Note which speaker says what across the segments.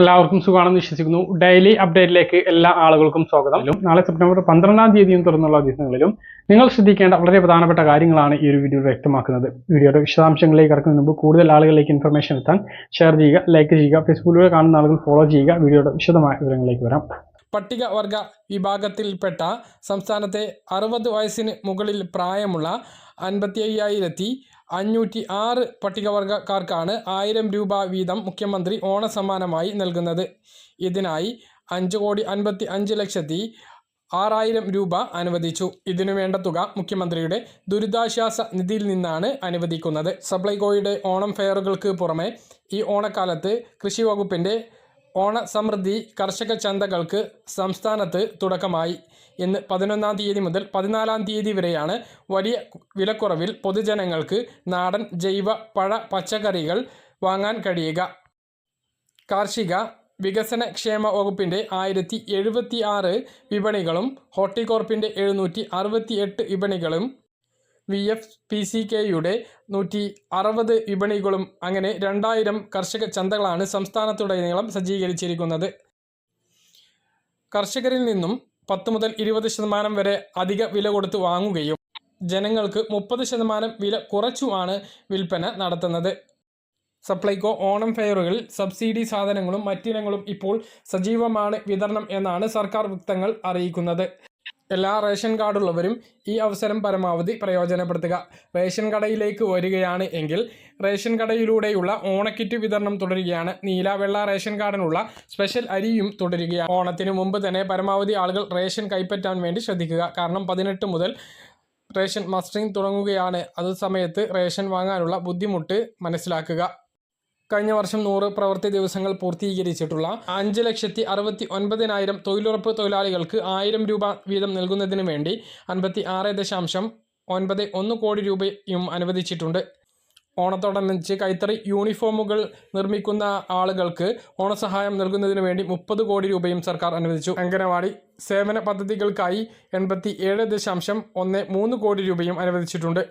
Speaker 1: എല്ലാവർക്കും സുഖമാണെന്ന് വിശ്വസിക്കുന്നു ഡെയിലി അപ്ഡേറ്റിലേക്ക് എല്ലാ ആളുകൾക്കും സ്വാഗതം നാളെ സെപ്റ്റംബർ പന്ത്രണ്ടാം തീയതിയും തുറന്നുള്ള ദിവസങ്ങളിലും നിങ്ങൾ ശ്രദ്ധിക്കേണ്ട വളരെ പ്രധാനപ്പെട്ട കാര്യങ്ങളാണ് ഈ ഒരു വീഡിയോ വ്യക്തമാക്കുന്നത് വീഡിയോയുടെ വിശദാംശങ്ങളിലേക്ക് കടക്കുന്നതിന് മുമ്പ് കൂടുതൽ ആളുകളിലേക്ക് ഇൻഫർമേഷൻ എത്താൻ ഷെയർ ചെയ്യുക ലൈക്ക് ചെയ്യുക ഫേസ്ബുക്കിലൂടെ കാണുന്ന ആളുകൾ ഫോളോ ചെയ്യുക വീഡിയോയുടെ വിശദമായ വിവരങ്ങളിലേക്ക് വരാം പട്ടികവർഗ വിഭാഗത്തിൽപ്പെട്ട സംസ്ഥാനത്തെ അറുപത് വയസ്സിന് മുകളിൽ പ്രായമുള്ള അൻപത്തി അയ്യായിരത്തി അഞ്ഞൂറ്റി ആറ് പട്ടികവർഗക്കാർക്കാണ് ആയിരം രൂപ വീതം മുഖ്യമന്ത്രി ഓണസമ്മാനമായി നൽകുന്നത് ഇതിനായി അഞ്ച് കോടി അൻപത്തി അഞ്ച് ലക്ഷത്തി ആറായിരം രൂപ അനുവദിച്ചു ഇതിനു വേണ്ട തുക മുഖ്യമന്ത്രിയുടെ ദുരിതാശ്വാസ നിധിയിൽ നിന്നാണ് അനുവദിക്കുന്നത് സപ്ലൈകോയുടെ ഓണം ഫെയറുകൾക്ക് പുറമെ ഈ ഓണക്കാലത്ത് കൃഷി വകുപ്പിൻ്റെ ഓണ സമൃദ്ധി കർഷക ചന്തകൾക്ക് സംസ്ഥാനത്ത് തുടക്കമായി ഇന്ന് പതിനൊന്നാം തീയതി മുതൽ പതിനാലാം തീയതി വരെയാണ് വലിയ വിലക്കുറവിൽ പൊതുജനങ്ങൾക്ക് നാടൻ ജൈവ പഴ പച്ചക്കറികൾ വാങ്ങാൻ കഴിയുക കാർഷിക വികസന ക്ഷേമ വകുപ്പിൻ്റെ ആയിരത്തി എഴുപത്തി ആറ് വിപണികളും ഹോർട്ടികോർപ്പിൻ്റെ എഴുന്നൂറ്റി അറുപത്തി എട്ട് വിപണികളും വി എഫ് പി സി കെയുടെ നൂറ്റി അറുപത് വിപണികളും അങ്ങനെ രണ്ടായിരം കർഷക ചന്തകളാണ് സംസ്ഥാനത്തുടനീളം സജ്ജീകരിച്ചിരിക്കുന്നത് കർഷകരിൽ നിന്നും പത്ത് മുതൽ ഇരുപത് ശതമാനം വരെ അധിക വില കൊടുത്ത് വാങ്ങുകയും ജനങ്ങൾക്ക് മുപ്പത് ശതമാനം വില കുറച്ചുമാണ് വിൽപ്പന നടത്തുന്നത് സപ്ലൈകോ ഓണം ഫെയറുകളിൽ സബ്സിഡി സാധനങ്ങളും മറ്റിനങ്ങളും ഇപ്പോൾ സജീവമാണ് വിതരണം എന്നാണ് സർക്കാർ വൃത്തങ്ങൾ അറിയിക്കുന്നത് എല്ലാ റേഷൻ കാർഡുള്ളവരും ഈ അവസരം പരമാവധി പ്രയോജനപ്പെടുത്തുക റേഷൻ കടയിലേക്ക് വരികയാണ് എങ്കിൽ റേഷൻ കടയിലൂടെയുള്ള ഓണക്കിറ്റ് വിതരണം തുടരുകയാണ് നീല വെള്ള റേഷൻ കാർഡിനുള്ള സ്പെഷ്യൽ അരിയും തുടരുകയാണ് ഓണത്തിന് മുമ്പ് തന്നെ പരമാവധി ആളുകൾ റേഷൻ കൈപ്പറ്റാൻ വേണ്ടി ശ്രദ്ധിക്കുക കാരണം പതിനെട്ട് മുതൽ റേഷൻ മസ്റ്ററിങ് തുടങ്ങുകയാണ് അത് സമയത്ത് റേഷൻ വാങ്ങാനുള്ള ബുദ്ധിമുട്ട് മനസ്സിലാക്കുക കഴിഞ്ഞ വർഷം നൂറ് പ്രവൃത്തി ദിവസങ്ങൾ പൂർത്തീകരിച്ചിട്ടുള്ള അഞ്ച് ലക്ഷത്തി അറുപത്തി ഒൻപതിനായിരം തൊഴിലുറപ്പ് തൊഴിലാളികൾക്ക് ആയിരം രൂപ വീതം നൽകുന്നതിന് വേണ്ടി അൻപത്തി ആറ് ദശാംശം ഒൻപത് ഒന്ന് കോടി രൂപയും അനുവദിച്ചിട്ടുണ്ട് ഓണത്തോടനുസരിച്ച് കൈത്തറി യൂണിഫോമുകൾ നിർമ്മിക്കുന്ന ആളുകൾക്ക് ഓണസഹായം നൽകുന്നതിന് വേണ്ടി മുപ്പത് കോടി രൂപയും സർക്കാർ അനുവദിച്ചു അംഗനവാടി സേവന പദ്ധതികൾക്കായി എൺപത്തി ഏഴ് ദശാംശം ഒന്ന് മൂന്ന് കോടി രൂപയും അനുവദിച്ചിട്ടുണ്ട്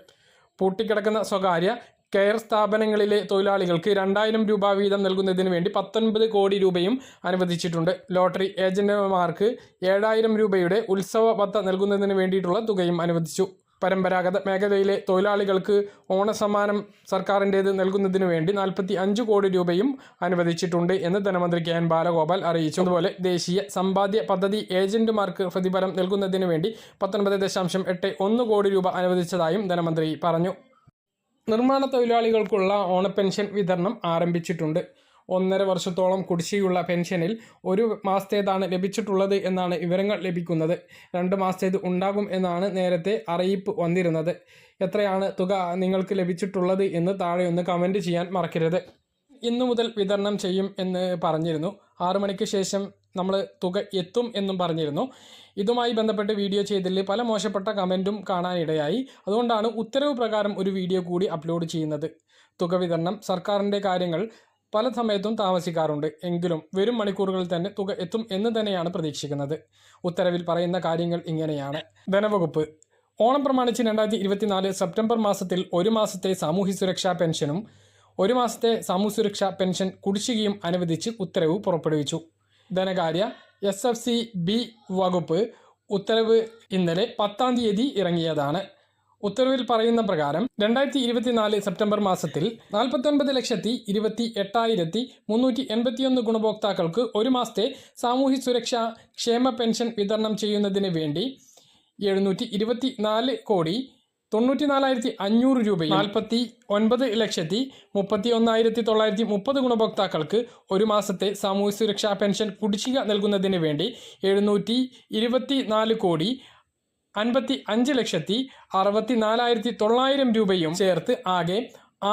Speaker 1: പൂട്ടിക്കിടക്കുന്ന സ്വകാര്യ കെയർ സ്ഥാപനങ്ങളിലെ തൊഴിലാളികൾക്ക് രണ്ടായിരം രൂപ വീതം നൽകുന്നതിന് വേണ്ടി പത്തൊൻപത് കോടി രൂപയും അനുവദിച്ചിട്ടുണ്ട് ലോട്ടറി ഏജന്റുമാർക്ക് ഏഴായിരം രൂപയുടെ ഉത്സവ പത്ത നൽകുന്നതിന് വേണ്ടിയിട്ടുള്ള തുകയും അനുവദിച്ചു പരമ്പരാഗത മേഖലയിലെ തൊഴിലാളികൾക്ക് ഓണസമ്മാനം സർക്കാരിൻ്റേത് നൽകുന്നതിന് വേണ്ടി നാൽപ്പത്തി അഞ്ച് കോടി രൂപയും അനുവദിച്ചിട്ടുണ്ട് എന്ന് ധനമന്ത്രി കെ എൻ ബാലഗോപാൽ അറിയിച്ചു അതുപോലെ ദേശീയ സമ്പാദ്യ പദ്ധതി ഏജന്റുമാർക്ക് പ്രതിഫലം നൽകുന്നതിന് വേണ്ടി പത്തൊൻപത് ദശാംശം എട്ട് ഒന്ന് കോടി രൂപ അനുവദിച്ചതായും ധനമന്ത്രി പറഞ്ഞു നിർമ്മാണ തൊഴിലാളികൾക്കുള്ള ഓണപ്പെൻഷൻ വിതരണം ആരംഭിച്ചിട്ടുണ്ട് ഒന്നര വർഷത്തോളം കുടിശ്ശിയുള്ള പെൻഷനിൽ ഒരു മാസത്തേതാണ് ലഭിച്ചിട്ടുള്ളത് എന്നാണ് വിവരങ്ങൾ ലഭിക്കുന്നത് രണ്ട് മാസത്തേത് ഉണ്ടാകും എന്നാണ് നേരത്തെ അറിയിപ്പ് വന്നിരുന്നത് എത്രയാണ് തുക നിങ്ങൾക്ക് ലഭിച്ചിട്ടുള്ളത് എന്ന് താഴെ ഒന്ന് കമൻറ്റ് ചെയ്യാൻ മറക്കരുത് ഇന്നു മുതൽ വിതരണം ചെയ്യും എന്ന് പറഞ്ഞിരുന്നു ആറു മണിക്ക് ശേഷം നമ്മൾ തുക എത്തും എന്നും പറഞ്ഞിരുന്നു ഇതുമായി ബന്ധപ്പെട്ട് വീഡിയോ ചെയ്തതിൽ പല മോശപ്പെട്ട കമൻറ്റും കാണാനിടയായി അതുകൊണ്ടാണ് ഉത്തരവ് പ്രകാരം ഒരു വീഡിയോ കൂടി അപ്ലോഡ് ചെയ്യുന്നത് തുക വിതരണം സർക്കാരിൻ്റെ കാര്യങ്ങൾ പല സമയത്തും താമസിക്കാറുണ്ട് എങ്കിലും വരും മണിക്കൂറുകളിൽ തന്നെ തുക എത്തും എന്ന് തന്നെയാണ് പ്രതീക്ഷിക്കുന്നത് ഉത്തരവിൽ പറയുന്ന കാര്യങ്ങൾ ഇങ്ങനെയാണ് ധനവകുപ്പ് ഓണം പ്രമാണിച്ച് രണ്ടായിരത്തി ഇരുപത്തിനാല് സെപ്റ്റംബർ മാസത്തിൽ ഒരു മാസത്തെ സാമൂഹ്യ സുരക്ഷാ പെൻഷനും ഒരു മാസത്തെ സാമൂഹ്യ സുരക്ഷാ പെൻഷൻ കുടിശ്ശികയും അനുവദിച്ച് ഉത്തരവ് പുറപ്പെടുവിച്ചു ധനകാര്യ എസ് എഫ് സി ബി വകുപ്പ് ഉത്തരവ് ഇന്നലെ പത്താം തീയതി ഇറങ്ങിയതാണ് ഉത്തരവിൽ പറയുന്ന പ്രകാരം രണ്ടായിരത്തി ഇരുപത്തിനാല് സെപ്റ്റംബർ മാസത്തിൽ നാൽപ്പത്തൊൻപത് ലക്ഷത്തി ഇരുപത്തി എട്ടായിരത്തി മുന്നൂറ്റി എൺപത്തിയൊന്ന് ഗുണഭോക്താക്കൾക്ക് ഒരു മാസത്തെ സാമൂഹ്യ സുരക്ഷാ ക്ഷേമ പെൻഷൻ വിതരണം ചെയ്യുന്നതിന് വേണ്ടി എഴുന്നൂറ്റി ഇരുപത്തി നാല് കോടി തൊണ്ണൂറ്റി നാലായിരത്തി അഞ്ഞൂറ് രൂപയും നാൽപ്പത്തി ഒൻപത് ലക്ഷത്തി മുപ്പത്തി ഒന്നായിരത്തി തൊള്ളായിരത്തി മുപ്പത് ഗുണഭോക്താക്കൾക്ക് ഒരു മാസത്തെ സാമൂഹ്യ സുരക്ഷാ പെൻഷൻ കുടിശ്ശിക നൽകുന്നതിന് വേണ്ടി എഴുന്നൂറ്റി ഇരുപത്തി നാല് കോടി അൻപത്തി അഞ്ച് ലക്ഷത്തി അറുപത്തി നാലായിരത്തി തൊള്ളായിരം രൂപയും ചേർത്ത് ആകെ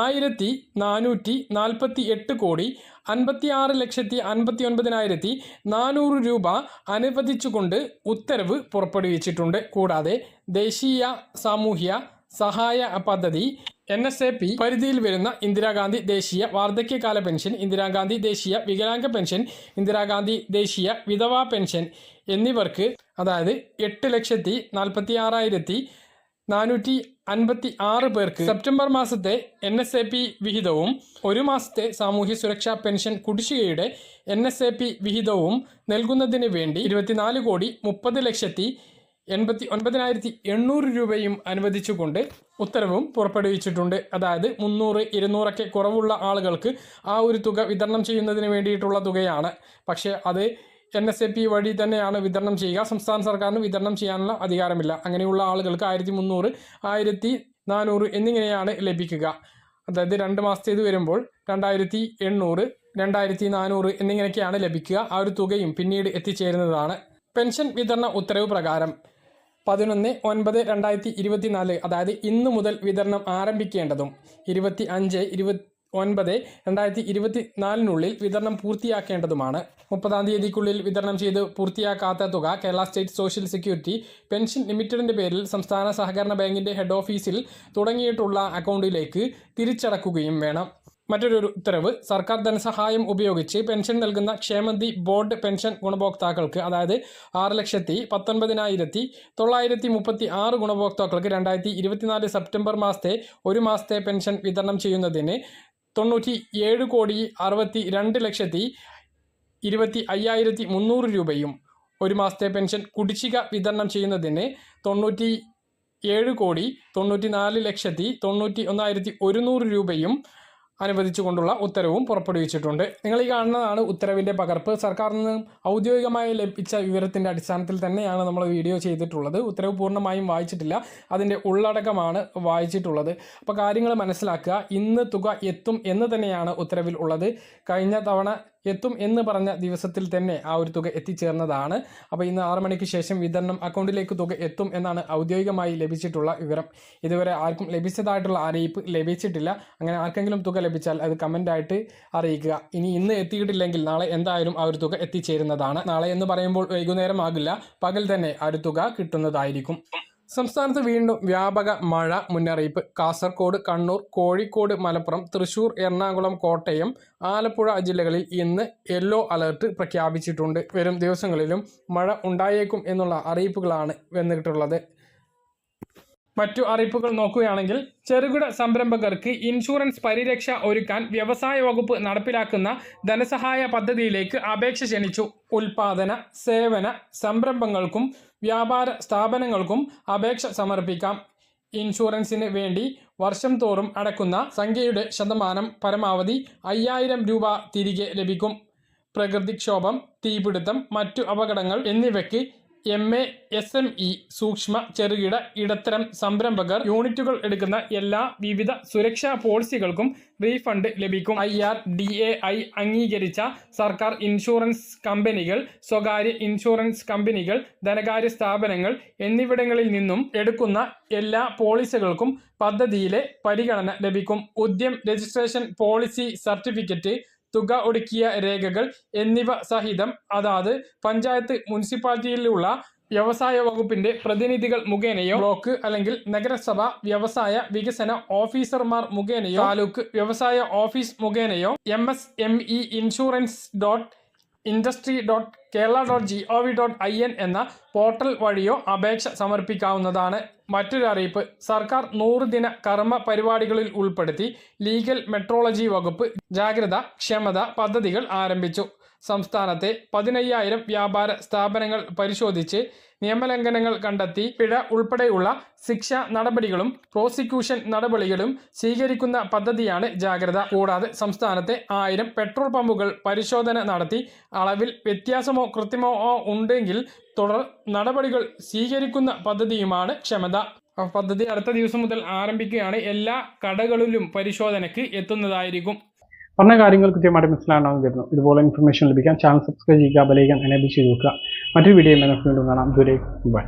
Speaker 1: ആയിരത്തി നാനൂറ്റി നാൽപ്പത്തി എട്ട് കോടി അൻപത്തി ആറ് ലക്ഷത്തി അൻപത്തി ഒൻപതിനായിരത്തി നാനൂറ് രൂപ അനുവദിച്ചുകൊണ്ട് ഉത്തരവ് പുറപ്പെടുവിച്ചിട്ടുണ്ട് കൂടാതെ ദേശീയ സാമൂഹ്യ സഹായ പദ്ധതി എൻ എസ് എ പി പരിധിയിൽ വരുന്ന ഇന്ദിരാഗാന്ധി ദേശീയ വാർദ്ധക്യകാല പെൻഷൻ ഇന്ദിരാഗാന്ധി ദേശീയ വികലാംഗ പെൻഷൻ ഇന്ദിരാഗാന്ധി ദേശീയ വിധവാ പെൻഷൻ എന്നിവർക്ക് അതായത് എട്ട് ലക്ഷത്തി നാൽപ്പത്തി ആറായിരത്തി നാനൂറ്റി അൻപത്തി ആറ് പേർക്ക് സെപ്റ്റംബർ മാസത്തെ എൻ എസ് എ പി വിഹിതവും ഒരു മാസത്തെ സാമൂഹ്യ സുരക്ഷാ പെൻഷൻ കുടിശ്ശികയുടെ എൻ എസ് എ പി വിഹിതവും നൽകുന്നതിന് വേണ്ടി ഇരുപത്തിനാല് കോടി മുപ്പത് ലക്ഷത്തി എൺപത്തി ഒൻപതിനായിരത്തി എണ്ണൂറ് രൂപയും അനുവദിച്ചുകൊണ്ട് ഉത്തരവും പുറപ്പെടുവിച്ചിട്ടുണ്ട് അതായത് മുന്നൂറ് ഇരുന്നൂറൊക്കെ കുറവുള്ള ആളുകൾക്ക് ആ ഒരു തുക വിതരണം ചെയ്യുന്നതിന് വേണ്ടിയിട്ടുള്ള തുകയാണ് പക്ഷേ അത് എൻ എസ് എ പി വഴി തന്നെയാണ് വിതരണം ചെയ്യുക സംസ്ഥാന സർക്കാരിന് വിതരണം ചെയ്യാനുള്ള അധികാരമില്ല അങ്ങനെയുള്ള ആളുകൾക്ക് ആയിരത്തി മുന്നൂറ് ആയിരത്തി നാനൂറ് എന്നിങ്ങനെയാണ് ലഭിക്കുക അതായത് രണ്ട് മാസത്തേത് വരുമ്പോൾ രണ്ടായിരത്തി എണ്ണൂറ് രണ്ടായിരത്തി നാനൂറ് എന്നിങ്ങനെയൊക്കെയാണ് ലഭിക്കുക ആ ഒരു തുകയും പിന്നീട് എത്തിച്ചേരുന്നതാണ് പെൻഷൻ വിതരണ ഉത്തരവ് പ്രകാരം പതിനൊന്ന് ഒൻപത് രണ്ടായിരത്തി ഇരുപത്തിനാല് അതായത് ഇന്ന് മുതൽ വിതരണം ആരംഭിക്കേണ്ടതും ഇരുപത്തി അഞ്ച് ഇരുപത്തി ഒൻപത് രണ്ടായിരത്തി ഇരുപത്തി നാലിനുള്ളിൽ വിതരണം പൂർത്തിയാക്കേണ്ടതുമാണ് മുപ്പതാം തീയതിക്കുള്ളിൽ വിതരണം ചെയ്ത് പൂർത്തിയാക്കാത്ത തുക Kerala state social security pension ലിമിറ്റഡിൻ്റെ പേരിൽ സംസ്ഥാന സഹകരണ ബാങ്കിൻ്റെ ഹെഡ് ഓഫീസിൽ തുടങ്ങിയിട്ടുള്ള അക്കൗണ്ടിലേക്ക് തിരിച്ചടക്കുകയും വേണം മറ്റൊരു ഉത്തരവ് സർക്കാർ ധനസഹായം ഉപയോഗിച്ച് പെൻഷൻ നൽകുന്ന ക്ഷേമന്തി ബോർഡ് പെൻഷൻ ഗുണഭോക്താക്കൾക്ക് അതായത് ആറ് ലക്ഷത്തി പത്തൊൻപതിനായിരത്തി തൊള്ളായിരത്തി മുപ്പത്തി ആറ് ഗുണഭോക്താക്കൾക്ക് രണ്ടായിരത്തി ഇരുപത്തിനാല് സെപ്റ്റംബർ മാസത്തെ ഒരു മാസത്തെ പെൻഷൻ വിതരണം ചെയ്യുന്നതിന് തൊണ്ണൂറ്റി ഏഴ് കോടി അറുപത്തി രണ്ട് ലക്ഷത്തി ഇരുപത്തി അയ്യായിരത്തി മുന്നൂറ് രൂപയും ഒരു മാസത്തെ പെൻഷൻ കുടിശ്ശിക വിതരണം ചെയ്യുന്നതിന് തൊണ്ണൂറ്റി ഏഴ് കോടി തൊണ്ണൂറ്റി നാല് ലക്ഷത്തി തൊണ്ണൂറ്റി ഒന്നായിരത്തി ഒരുന്നൂറ് രൂപയും അനുവദിച്ചുകൊണ്ടുള്ള ഉത്തരവും പുറപ്പെടുവിച്ചിട്ടുണ്ട് നിങ്ങൾ ഈ കാണുന്നതാണ് ഉത്തരവിൻ്റെ പകർപ്പ് സർക്കാരിൽ നിന്ന് ഔദ്യോഗികമായി ലഭിച്ച വിവരത്തിൻ്റെ അടിസ്ഥാനത്തിൽ തന്നെയാണ് നമ്മൾ വീഡിയോ ചെയ്തിട്ടുള്ളത് ഉത്തരവ് പൂർണ്ണമായും വായിച്ചിട്ടില്ല അതിൻ്റെ ഉള്ളടക്കമാണ് വായിച്ചിട്ടുള്ളത് അപ്പോൾ കാര്യങ്ങൾ മനസ്സിലാക്കുക ഇന്ന് തുക എത്തും എന്ന് തന്നെയാണ് ഉത്തരവിൽ ഉള്ളത് കഴിഞ്ഞ തവണ എത്തും എന്ന് പറഞ്ഞ ദിവസത്തിൽ തന്നെ ആ ഒരു തുക എത്തിച്ചേർന്നതാണ് അപ്പോൾ ഇന്ന് ആറു മണിക്ക് ശേഷം വിതരണം അക്കൗണ്ടിലേക്ക് തുക എത്തും എന്നാണ് ഔദ്യോഗികമായി ലഭിച്ചിട്ടുള്ള വിവരം ഇതുവരെ ആർക്കും ലഭിച്ചതായിട്ടുള്ള അറിയിപ്പ് ലഭിച്ചിട്ടില്ല അങ്ങനെ ആർക്കെങ്കിലും തുക ലഭിച്ചാൽ അത് കമൻ്റായിട്ട് അറിയിക്കുക ഇനി ഇന്ന് എത്തിയിട്ടില്ലെങ്കിൽ നാളെ എന്തായാലും ആ ഒരു തുക എത്തിച്ചേരുന്നതാണ് നാളെ എന്ന് പറയുമ്പോൾ വൈകുന്നേരം ആകില്ല പകൽ തന്നെ ആ ഒരു തുക കിട്ടുന്നതായിരിക്കും സംസ്ഥാനത്ത് വീണ്ടും വ്യാപക മഴ മുന്നറിയിപ്പ് കാസർഗോഡ് കണ്ണൂർ കോഴിക്കോട് മലപ്പുറം തൃശൂർ എറണാകുളം കോട്ടയം ആലപ്പുഴ ജില്ലകളിൽ ഇന്ന് യെല്ലോ അലർട്ട് പ്രഖ്യാപിച്ചിട്ടുണ്ട് വരും ദിവസങ്ങളിലും മഴ ഉണ്ടായേക്കും എന്നുള്ള അറിയിപ്പുകളാണ് വന്നിട്ടുള്ളത് മറ്റു അറിയിപ്പുകൾ നോക്കുകയാണെങ്കിൽ ചെറുകിട സംരംഭകർക്ക് ഇൻഷുറൻസ് പരിരക്ഷ ഒരുക്കാൻ വ്യവസായ വകുപ്പ് നടപ്പിലാക്കുന്ന ധനസഹായ പദ്ധതിയിലേക്ക് അപേക്ഷ ക്ഷണിച്ചു ഉൽപാദന സേവന സംരംഭങ്ങൾക്കും വ്യാപാര സ്ഥാപനങ്ങൾക്കും അപേക്ഷ സമർപ്പിക്കാം ഇൻഷുറൻസിന് വേണ്ടി വർഷം തോറും അടക്കുന്ന സംഖ്യയുടെ ശതമാനം പരമാവധി അയ്യായിരം രൂപ തിരികെ ലഭിക്കും പ്രകൃതിക്ഷോഭം തീപിടുത്തം മറ്റു അപകടങ്ങൾ എന്നിവയ്ക്ക് M A S M E സൂക്ഷ്മ ചെറുകിട ഇടത്തരം സംരംഭകർ യൂണിറ്റുകൾ എടുക്കുന്ന എല്ലാ വിവിധ സുരക്ഷാ പോളിസികൾക്കും റീഫണ്ട് ലഭിക്കും I R D A I അംഗീകരിച്ച സർക്കാർ ഇൻഷുറൻസ് കമ്പനികൾ സ്വകാര്യ ഇൻഷുറൻസ് കമ്പനികൾ ധനകാര്യ സ്ഥാപനങ്ങൾ എന്നിവിടങ്ങളിൽ നിന്നും എടുക്കുന്ന എല്ലാ പോളിസികൾക്കും പദ്ധതിയിലെ പരിഗണന ലഭിക്കും ഉദ്യം രജിസ്ട്രേഷൻ പോളിസി സർട്ടിഫിക്കറ്റ് തുക ഒടുക്കിയ രേഖകൾ എന്നിവ സഹിതം അതാത് പഞ്ചായത്ത് മുനിസിപ്പാലിറ്റിയിലുള്ള വ്യവസായ വകുപ്പിന്റെ പ്രതിനിധികൾ മുഖേനയോ ബ്ലോക്ക് അല്ലെങ്കിൽ നഗരസഭ വ്യവസായ വികസന ഓഫീസർമാർ മുഖേനയോ താലൂക്ക് വ്യവസായ ഓഫീസ് മുഖേനയോ M S M E insurance dot industry dot Kerala dot G O V dot I N എന്ന പോർട്ടൽ വഴിയോ അപേക്ഷ സമർപ്പിക്കാവുന്നതാണ് മറ്റൊരു അറിയിപ്പ് സർക്കാർ നൂറ് ദിന കർമ്മ പരിപാടികളിൽ ഉൾപ്പെടുത്തി ലീഗൽ മെട്രോളജി വകുപ്പ് ജാഗ്രത ക്ഷമത പദ്ധതികൾ ആരംഭിച്ചു സംസ്ഥാനത്തെ പതിനയ്യായിരം വ്യാപാര സ്ഥാപനങ്ങൾ പരിശോധിച്ച് നിയമലംഘനങ്ങൾ കണ്ടെത്തി പിഴ ഉൾപ്പെടെയുള്ള ശിക്ഷാ നടപടികളും പ്രോസിക്യൂഷൻ നടപടികളും സ്വീകരിക്കുന്ന പദ്ധതിയാണ് ജാഗ്രത കൂടാതെ സംസ്ഥാനത്തെ ആയിരം പെട്രോൾ പമ്പുകൾ പരിശോധന നടത്തി അളവിൽ വ്യത്യാസമോ കൃത്യമോ ഉണ്ടെങ്കിൽ തുടർ നടപടികൾ സ്വീകരിക്കുന്ന പദ്ധതിയുമാണ് ക്ഷമത പദ്ധതി അടുത്ത ദിവസം മുതൽ ആരംഭിക്കുകയാണ് എല്ലാ കടകളിലും പരിശോധനയ്ക്ക് എത്തുന്നതായിരിക്കും പറഞ്ഞ കാര്യങ്ങൾ കൃത്യമായിട്ട് മനസ്സിലാണെന്ന് വരുന്നു ഇതുപോലെ ഇൻഫർമേഷൻ ലഭിക്കാൻ ചാനൽ സബ്സ്ക്രൈബ് ചെയ്യുക ബലയിക്കാൻ എനേബിൾ ചെയ്ത് നോക്കുക മറ്റൊരു വീഡിയോ വീണ്ടും കാണാം ദൂരേക്ക് ബൈ